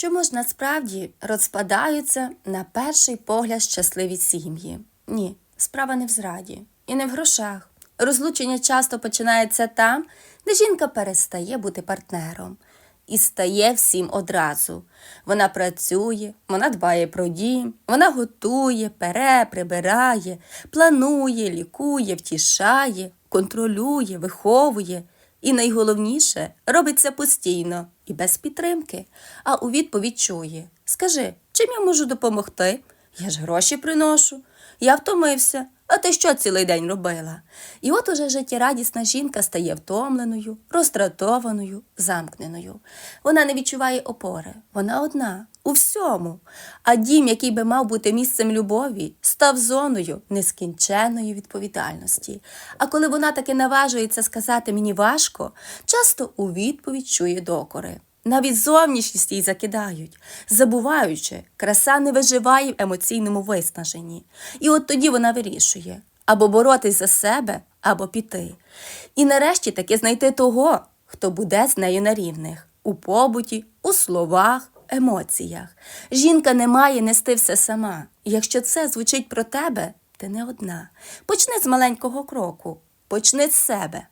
Чому ж насправді розпадаються на перший погляд щасливі сім'ї? Ні, справа не в зраді і не в грошах. Розлучення часто починається там, де жінка перестає бути партнером і стає всім одразу. Вона працює, вона дбає про дім, вона готує, пере, прибирає, планує, лікує, втішає, контролює, виховує. І найголовніше робить це постійно і без підтримки. А у відповідь чує: Скажи, чим я можу допомогти? Я ж гроші приношу. Я втомився. А ти що цілий день робила? І от уже життєрадісна жінка стає втомленою, розтратованою, замкненою. Вона не відчуває опори, вона одна у всьому. А дім, який би мав бути місцем любові, став зоною нескінченної відповідальності. А коли вона таки наважується сказати мені важко, часто у відповідь чує докори. Навіть зовнішність їй закидають, забуваючи, краса не виживає в емоційному виснаженні. І от тоді вона вирішує або боротись за себе, або піти. І нарешті таки знайти того, хто буде з нею на рівних у побуті, у словах, емоціях. Жінка не має нести все сама. Якщо це звучить про тебе, ти не одна. Почни з маленького кроку, почни з себе.